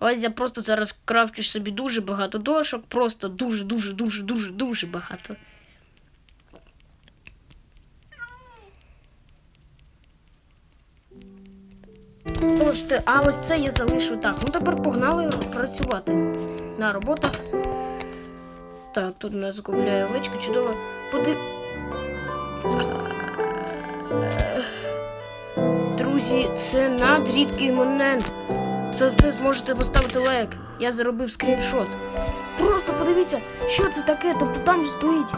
Ось я просто зараз крафчу собі дуже багато дошок, просто дуже, дуже, дуже, дуже, дуже багато. Ось те, а ось це я залишу так. Ну тепер погнали працювати на роботах. Так, тут у нас гуляє овечка, чудово. Подив... Друзі, це надрідкий момент. За це зможете поставити лайк. Я заробив скріншот. Просто подивіться, що це таке, тобто там стоїть.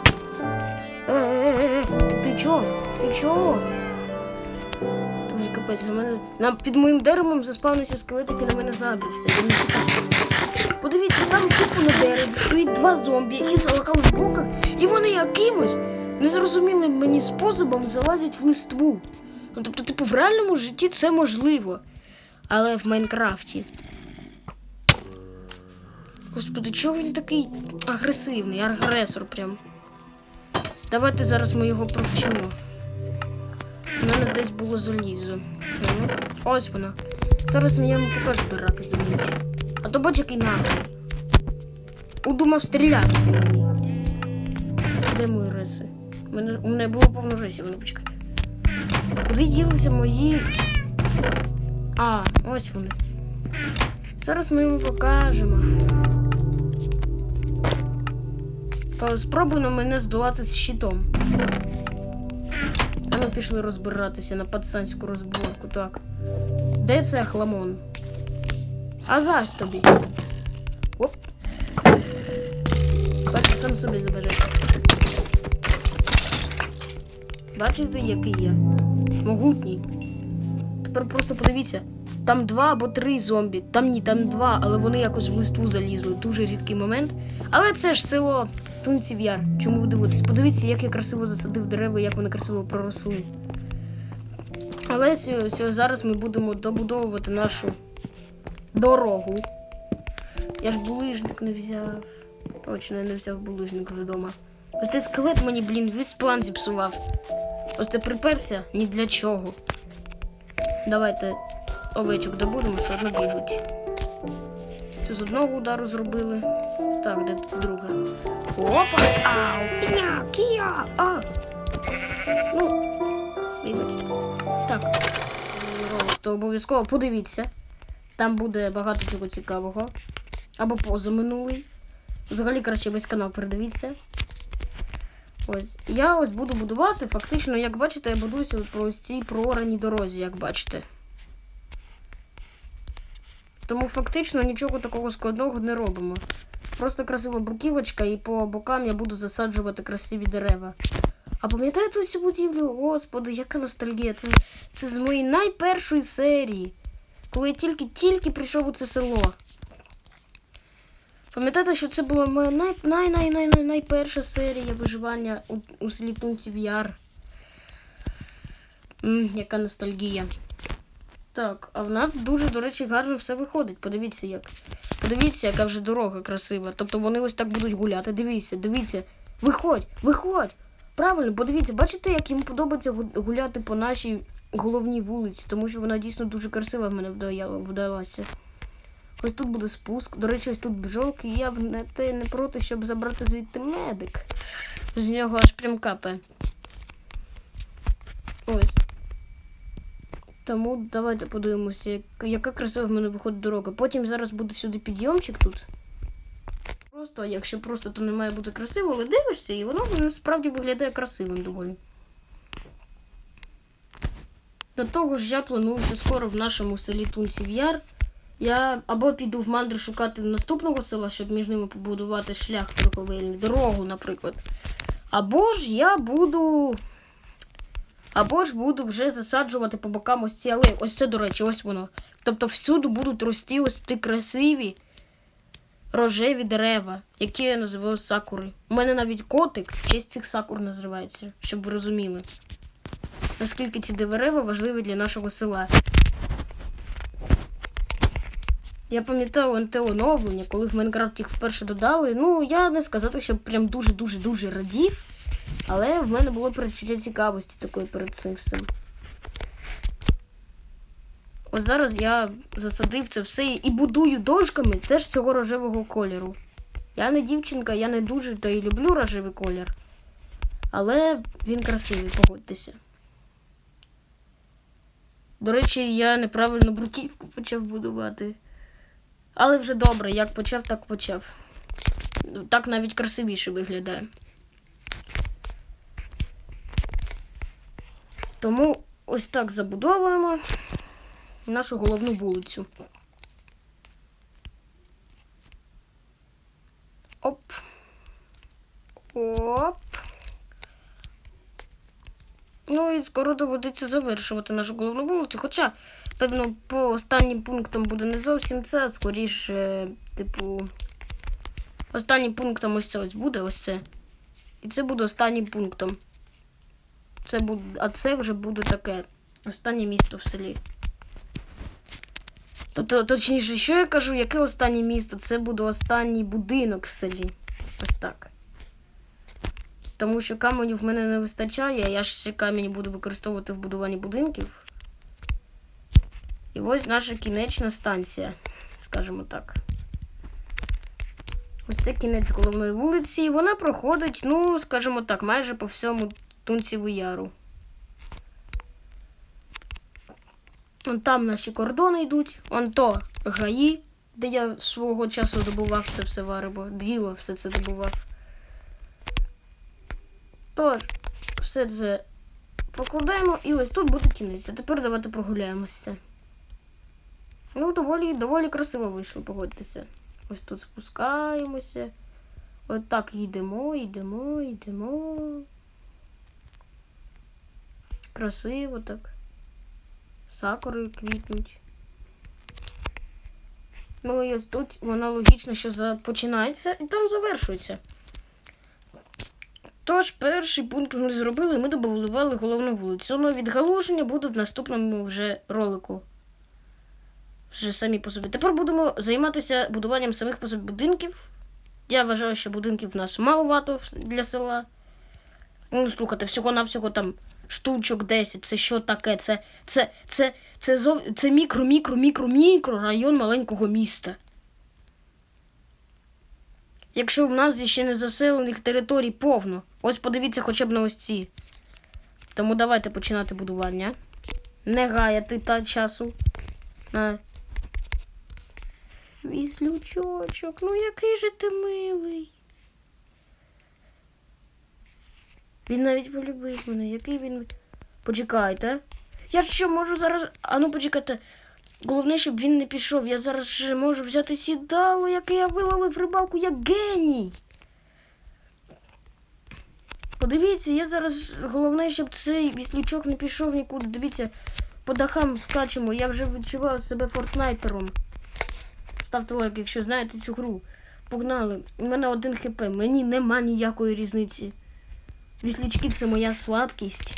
Е-е-е, ти чого? Ти чого? Друзі, капець, на мене. На, під моїм деревом заспавнився скелет, який на мене забився. Подивіться, там тупо на дереві стоїть два зомбі, які залакали в блоках, і вони якимось незрозумілим мені способом залазять в листву. Ну, тобто, типу, в реальному житті це можливо. Але в Майнкрафті. Господи, чого він такий агресивний, агресор прям. Давайте зараз ми його провчимо. У мене десь було залізо. Ось воно. Зараз я йому покажу до раки. А то бач, який наглий. Удумав стріляти. Де мої риси? Мене, у мене було повно рисів, ну. Куди ділися мої. А, ось вони. Зараз ми йому покажемо. Спробуй мене здолати з щитом. А ми пішли розбиратися на пацанську розборку, так. Де це хламон? А зась тобі. Оп. Бачиш, там собі забере. Бачите, який я? Могутній. Тепер просто подивіться. Там два або три зомбі. Там ні, там два, але вони якось в листву залізли. Дуже рідкий момент. Але це ж село Тунців Яр. Чому ви дивитесь? Подивіться, як я красиво засадив дерева, як вони красиво проросли. Але зараз ми будемо добудовувати нашу дорогу. Я ж булижник не взяв. Точно, я не взяв булижник вже вдома. Ось цей скелет мені, блін, весь план зіпсував. Ось це приперся ні для чого. Давайте овечок добудемо, все одно бігають. Це з одного удару зробили. Так, де тут друга? Опа! Ау! Пня! Кія! А! Ну, вибачте. Так. То обов'язково подивіться. Там буде багато чого цікавого. Або позаминулий. Взагалі, краще весь канал передивіться. Ось. Я ось буду будувати. Фактично, як бачите, я будуюся по ось цій прораній дорозі, як бачите. Тому фактично нічого такого складного не робимо. Просто красива бруківочка, і по бокам я буду засаджувати красиві дерева. А пам'ятаєте цю будівлю? Господи, яка ностальгія. Це, це з моєї найпершої серії. Коли я тільки-тільки прийшов у це село. Пам'ятаєте, що це була моя най, най, най, най, най, найперша серія виживання у, у селі Яр. М, яка ностальгія. Так, а в нас дуже, до речі, гарно все виходить. Подивіться, як. Подивіться, яка вже дорога красива. Тобто вони ось так будуть гуляти. Дивіться, дивіться. Виходь, виходь. Правильно, подивіться, бачите, як їм подобається гуляти по нашій головній вулиці, тому що вона дійсно дуже красива в мене вдалася. Ось тут буде спуск. До речі, ось тут бджолки, і я б не, те не проти, щоб забрати звідти медик. З нього аж прям капає. Ось. Тому давайте подивимося, як, яка красива в мене виходить дорога. Потім зараз буде сюди підйомчик тут. Просто, якщо просто, то не має бути красиво, але дивишся, і воно справді виглядає красивим доволі. До того ж, я планую, що скоро в нашому селі Тунців Яр я або піду в мандри шукати наступного села, щоб між ними побудувати шлях торговельний, дорогу, наприклад. Або ж я буду. Або ж буду вже засаджувати по бокам ось ці алеї. Ось це, до речі, ось воно. Тобто всюди будуть рости ось ті красиві рожеві дерева, які я називаю сакури. У мене навіть котик в честь цих сакур називається, щоб ви розуміли. Наскільки ці дерева важливі для нашого села. Я пам'ятаю НТ оновлення, коли в Майнкрафт їх вперше додали. Ну, я не сказати, що прям дуже-дуже-дуже радів. Але в мене було перечуття цікавості такої перед цим всім. Ось зараз я засадив це все і будую дошками теж цього рожевого кольору. Я не дівчинка, я не дуже то і люблю рожевий колір. Але він красивий, погодьтеся. До речі, я неправильно бруківку почав будувати. Але вже добре, як почав, так почав. Так навіть красивіше виглядає. Тому ось так забудовуємо нашу головну вулицю. Оп. Оп. Ну і скоро доведеться завершувати нашу головну вулицю. Хоча, певно, по останнім пунктам буде не зовсім це, а скоріше, типу. Останнім пунктом ось це ось буде ось це. І це буде останнім пунктом. Це буде, а це вже буде таке останнє місто в селі. Тобто, точніше, що я кажу, яке останнє місто? Це буде останній будинок в селі. Ось так. Тому що каменю в мене не вистачає, я ще камінь буду використовувати в будуванні будинків. І ось наша кінечна станція, скажімо так. Ось це кінець головної вулиці. І вона проходить, ну, скажімо так, майже по всьому Тунціву яру. Вон там наші кордони йдуть, вон то гаї, де я свого часу добував це все варево, діло все це добував. Тож, все це покладаємо і ось тут буде кінець. А тепер давайте прогуляємося. Ну, доволі, доволі красиво вийшло, погодьтеся. Ось тут спускаємося. От так йдемо, йдемо, йдемо. Красиво так. Сакури квітнуть. Ну і ось тут воно логічно, що починається і там завершується. Тож, перший пункт ми зробили, ми добудували головну вулицю. Ну, відгалуження буде в наступному вже ролику. Вже самі по собі. Тепер будемо займатися будуванням самих по собі будинків. Я вважаю, що будинків в нас маловато для села. Ну, слухайте, всього-навсього там штучок 10. Це що таке? Це, це, це, це, зов... це мікро, мікро, мікро, мікро район маленького міста. Якщо в нас ще не заселених територій повно. Ось подивіться хоча б на ось ці. Тому давайте починати будування. Не гаяти та часу. Віслючочок, ну який же ти милий. Він навіть полюбив мене, який він. Почекайте. Я що можу зараз. А ну почекайте. Головне, щоб він не пішов. Я зараз ще можу взяти сідало, яке я виловив рибалку як геній. Подивіться, я зараз головне, щоб цей віслючок не пішов нікуди. Дивіться, по дахам скачемо. Я вже відчуваю себе фортнайтером. Ставте лайк, якщо знаєте цю гру. Погнали. У мене один хп. Мені нема ніякої різниці. Віслючки це моя слабкість.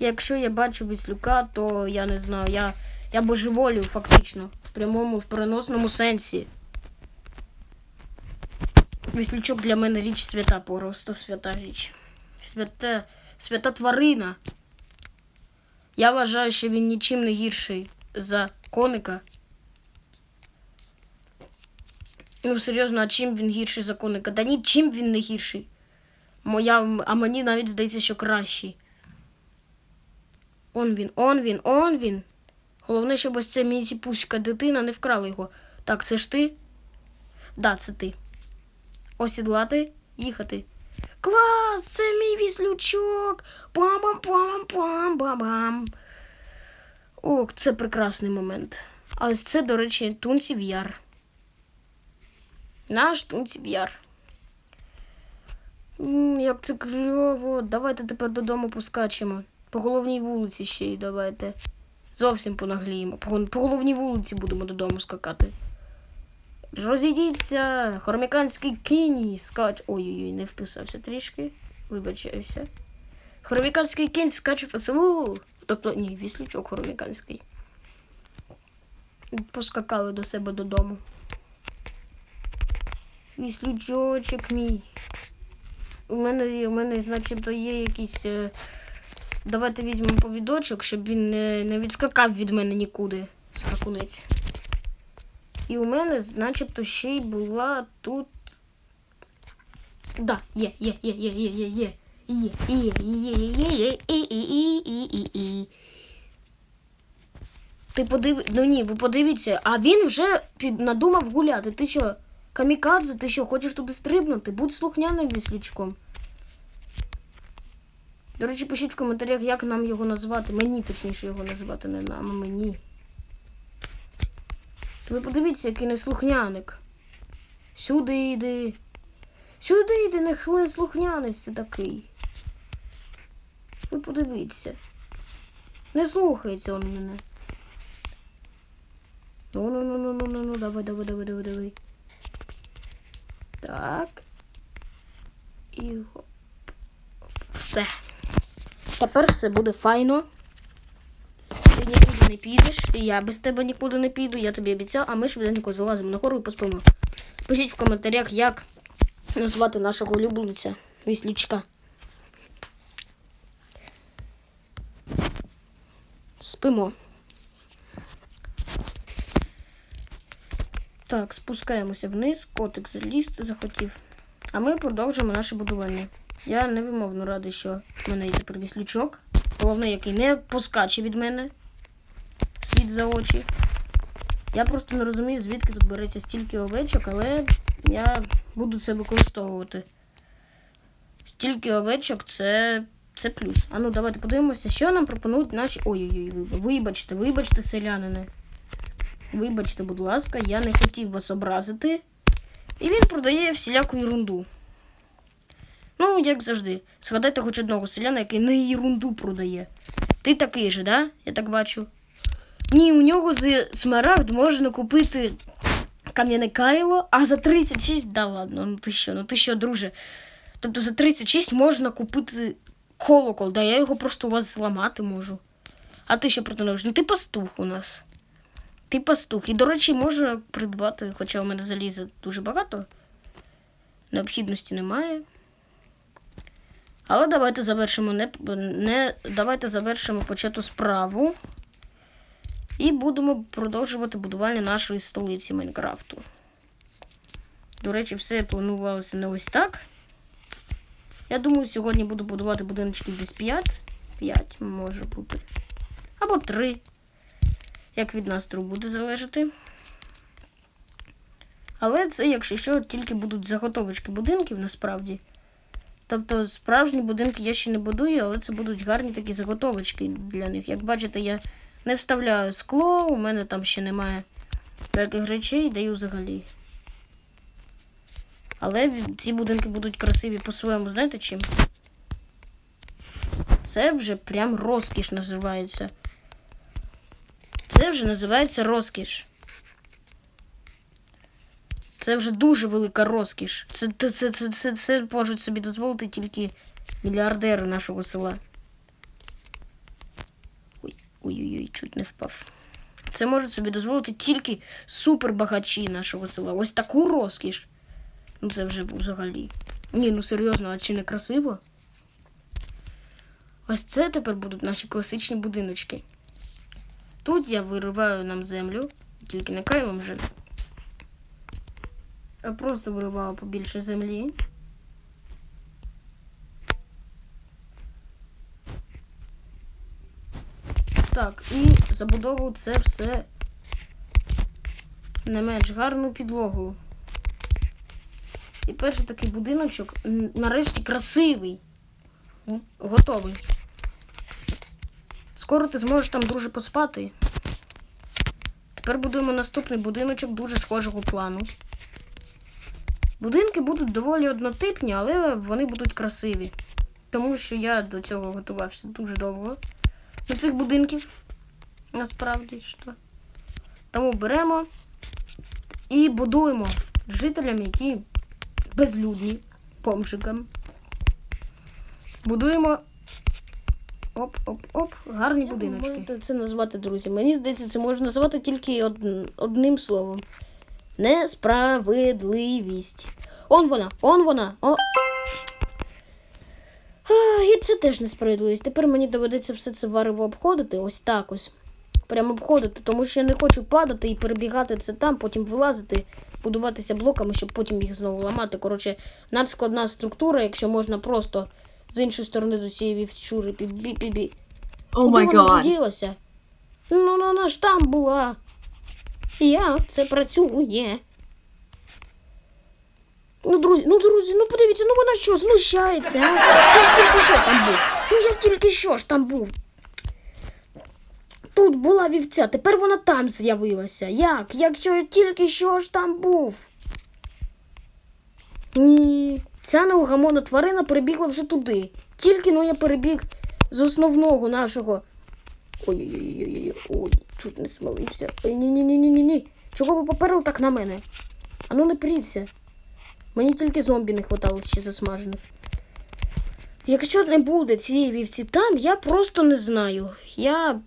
Якщо я бачу віслюка, то я не знаю, я, я божеволю фактично. В прямому, в переносному сенсі. Віслючок для мене річ свята, просто свята річ. Свята, свята тварина. Я вважаю, що він нічим не гірший за коника. Ну, серйозно, а чим він гірший за коника? Да нічим він не гірший. Моя, а мені навіть здається, що кращий. Он він, он він, он він. Головне, щоб ось ця міні-пуська дитина не вкрала його. Так, це ж ти? Да, це ти. Осідлати, їхати. Клас! Це мій віслючок! Пам-пам-пам-пам-пам-пам. Ох, це прекрасний момент. А ось це, до речі, Тунців Яр. Наш Тунців Яр. М, Як це кльово. Давайте тепер додому поскачемо. По головній вулиці ще й давайте. Зовсім понагліємо. По, по головній вулиці будемо додому скакати. Розійдіться, хроміканський кінь скач. Ой-ой-ой, не вписався трішки. Вибачаюся. Хроміканський кінь скаче по селу. Тобто, ні, віслючок хроміканський. Поскакали до себе додому. Віслючочок мій. у мене, у мене, начебто, є якийсь. Е... Давайте візьмемо повідочок, щоб він не, не відскакав від мене нікуди. Сракунець. І у мене, начебто, ще й була тут. Да, є, є, є, є, є, є. Є, є, є, є, є, є, і, і, і, і, і, і. Ти подив... Ну ні, ви подивіться, а він вже під... надумав гуляти. Ти що, камікадзе, ти що, хочеш туди стрибнути? Будь слухняним віслючком. До речі, пишіть в коментарях, як нам його назвати. Мені точніше його назвати, не нам, а мені. То ви подивіться, який неслухняник. Сюди йди. Сюди йди, не слухнянець ти такий. Ви подивіться. Не слухається он мене. Ну, ну, ну, ну, ну, ну, ну, давай, давай, давай, давай, давай. Так. І. Все. Тепер все буде файно. Ти нікуди не підеш, і я без тебе нікуди не піду, я тобі обіцяв, а ми швиденько залазимо на гору і поспимо. Пишіть в коментарях, як назвати нашого улюбленця віслючка. Спимо. Так, спускаємося вниз, котик залізти захотів. А ми продовжуємо наше будування. Я невимовно радий, що в мене є тепер віслючок. Головне, який не поскаче від мене. Світ за очі. Я просто не розумію, звідки тут береться стільки овечок, але я буду це використовувати. Стільки овечок це, це плюс. А ну давайте подивимося, що нам пропонують наші. Ой-ой-ой, вибачте, вибачте, селянине. Вибачте, будь ласка, я не хотів вас образити. І він продає всіляку ерунду. Ну, як завжди. Згадайте хоч одного селяна, який не ерунду продає. Ти такий же, да? Я так бачу. Ні, у нього з смарагд можна купити кам'яне кайло, а за 36, да ладно, ну ти що, ну ти що, друже. Тобто за 36 можна купити колокол, да я його просто у вас зламати можу. А ти що пропонуєш? Ну ти пастух у нас. Ти пастух. І, до речі, можна придбати, хоча у мене заліза дуже багато. Необхідності немає. Але давайте завершимо не, не давайте завершимо почату справу. І будемо продовжувати будування нашої столиці Майнкрафту. До речі, все планувалося не ось так. Я думаю, сьогодні буду будувати будиночки десь 5. 5 може бути. Або 3. Як від настрою буде залежати. Але це, якщо що, тільки будуть заготовочки будинків насправді. Тобто справжні будинки я ще не будую, але це будуть гарні такі заготовочки для них. Як бачите, я не вставляю скло, у мене там ще немає деяких речей, даю взагалі. Але ці будинки будуть красиві по-своєму, знаєте чим? Це вже прям розкіш називається. Це вже називається розкіш. Це вже дуже велика розкіш. Це, це, це, це, це, це можуть собі дозволити тільки мільярдери нашого села. Ой, ой-ой-ой, чуть не впав. Це можуть собі дозволити тільки супербагачі нашого села. Ось таку розкіш. Ну це вже взагалі. Ні, ну серйозно, а чи не красиво? Ось це тепер будуть наші класичні будиночки. Тут я вириваю нам землю, тільки не кайлом вже. А просто вириваю побільше землі. Так, і забудовую це все не менш гарну підлогу. І перший такий будиночок нарешті красивий. Готовий. Скоро ти зможеш там дуже поспати. Тепер будуємо наступний будиночок дуже схожого плану. Будинки будуть доволі однотипні, але вони будуть красиві. Тому що я до цього готувався дуже довго. До цих будинків. Насправді що. Тому беремо і будуємо жителям, які безлюдні, помшикам. Будуємо оп-оп-оп, гарні Як будиночки. можете це назвати, друзі? Мені здається, це можна назвати тільки од- одним словом. Несправедливість. Он вона, он вона. О... це теж несправедливість. Тепер мені доведеться все це варево обходити, ось так ось. Прямо обходити, тому що я не хочу падати і перебігати це там, потім вилазити, будуватися блоками, щоб потім їх знову ламати. Коротше, надскладна структура, якщо можна просто з іншої сторони до цієї вівчури пі-бі-бі-бі. О май гад. ділася? Ну, ну, вона ж там була. Як це працює? Ну, друзі, ну, друзі, ну подивіться, ну вона що, знущається, а? Я тільки що там був. Ну я тільки що ж там був. Тут була вівця, тепер вона там з'явилася. Як? Якщо я тільки що ж там був? Ні, ця неугамонна тварина перебігла вже туди. Тільки ну я перебіг з основного нашого. Ой-ой-ой, ой, чуть не смалився. Ні-ні-ні-ні-ні. Чого ви поперли так на мене? А ну не пріться. Мені тільки зомбі не хватало ще засмажених. Якщо не буде цієї вівці там, я просто не знаю. Я.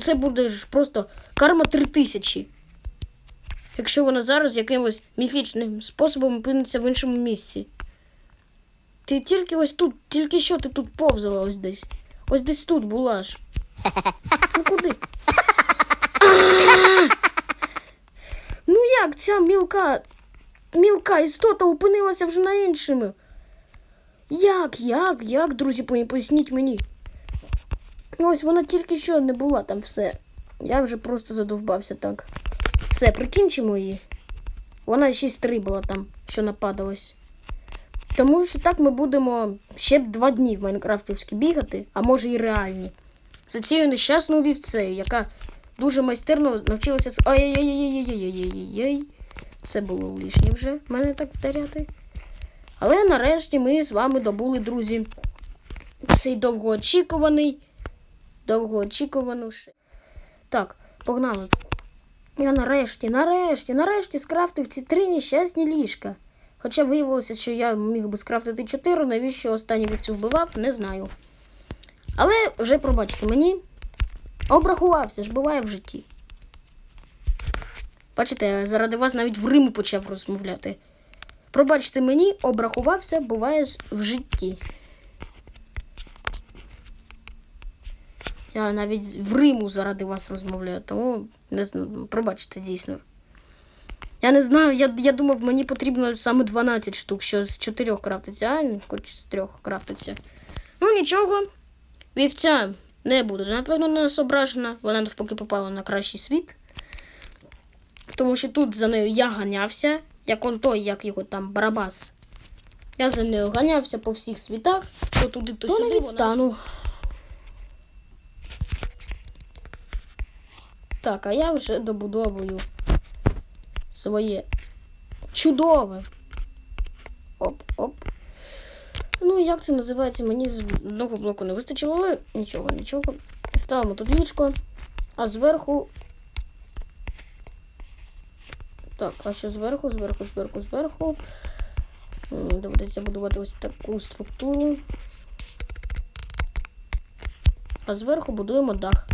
Це буде ж просто карма 3000. Якщо вона зараз якимось міфічним способом опиниться в іншому місці. Ти тільки ось тут, тільки що ти тут повзала ось десь. Ось десь тут була ж. Ну куди? Ну як ця мілка, мілка істота опинилася вже на іншому? Як, як, як, друзі, поясніть мені. Ось вона тільки що не була там все. Я вже просто задовбався так. Все, прикінчимо її. Вона ще й стрибала там, що нападалась. Тому що так ми будемо ще б два дні в Майнкрафтівські бігати, а може і реальні. За цією нещасною вівцею, яка дуже майстерно навчилася. Ай-яй-яй-яй-яй-яй-яй-яй. Це було лишнє вже мене так вдаряти. Але нарешті ми з вами добули, друзі, цей довгоочікуваний. Довгоочікувану. ш- Так, погнали. Я нарешті, нарешті, нарешті скрафтив ці три нещасні ліжка. Хоча виявилося, що я міг би скрафтити чотири, навіщо останню вівцю вбивав, не знаю. Але вже пробачте мені, обрахувався ж, буває в житті. Бачите, я заради вас навіть в Риму почав розмовляти. Пробачте мені, обрахувався, буває в житті. Я навіть в Риму заради вас розмовляю, тому не знаю, пробачте дійсно. Я не знаю, я, я думав, мені потрібно саме 12 штук, що з 4 крафтиться, а хоч з 3 крафтиться. Ну нічого, вівця не буде, напевно, на нас ображена. Вона навпаки попала на кращий світ. Тому що тут за нею я ганявся, як он той, як його там Барабас. Я за нею ганявся по всіх світах, то туди, то, То не сюди. відстану. Так, а я вже добудовую своє чудове. Оп-оп. Ну, як це називається? Мені з одного блоку не вистачило, але нічого, нічого. Ставимо тут ліжко, а зверху. Так, а що зверху, зверху, зверху, зверху. Доведеться будувати ось таку структуру. А зверху будуємо дах.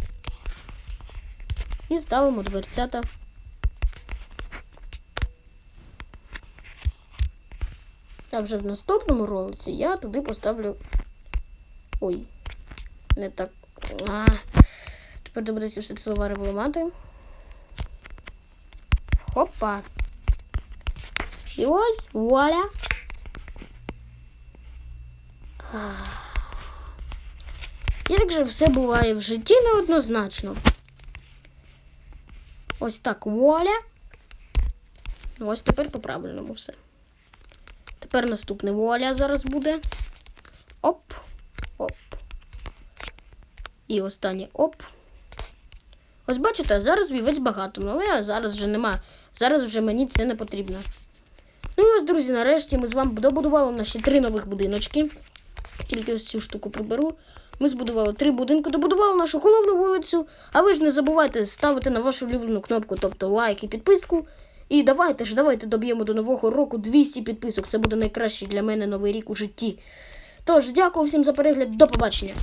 І ставимо дверцята. А вже в наступному ролиці я туди поставлю. Ой, не так. А, тепер доведеться все це варево ламати. Хопа. І ось вуаля. Як же все буває в житті неоднозначно. Ось так вуаля. Ось тепер по-правильному все. Тепер наступне вуаля зараз буде. Оп. Оп. І останнє оп. Ось бачите, зараз вівець багато, але зараз вже нема. Зараз вже мені це не потрібно. Ну і ось, друзі, нарешті ми з вами добудували наші три нових будиночки. Тільки ось цю штуку приберу. Ми збудували три будинки, добудували нашу головну вулицю. А ви ж не забувайте ставити на вашу улюблену кнопку, тобто лайк і підписку. І давайте ж, давайте доб'ємо до нового року 200 підписок. Це буде найкращий для мене новий рік у житті. Тож, дякую всім за перегляд, до побачення.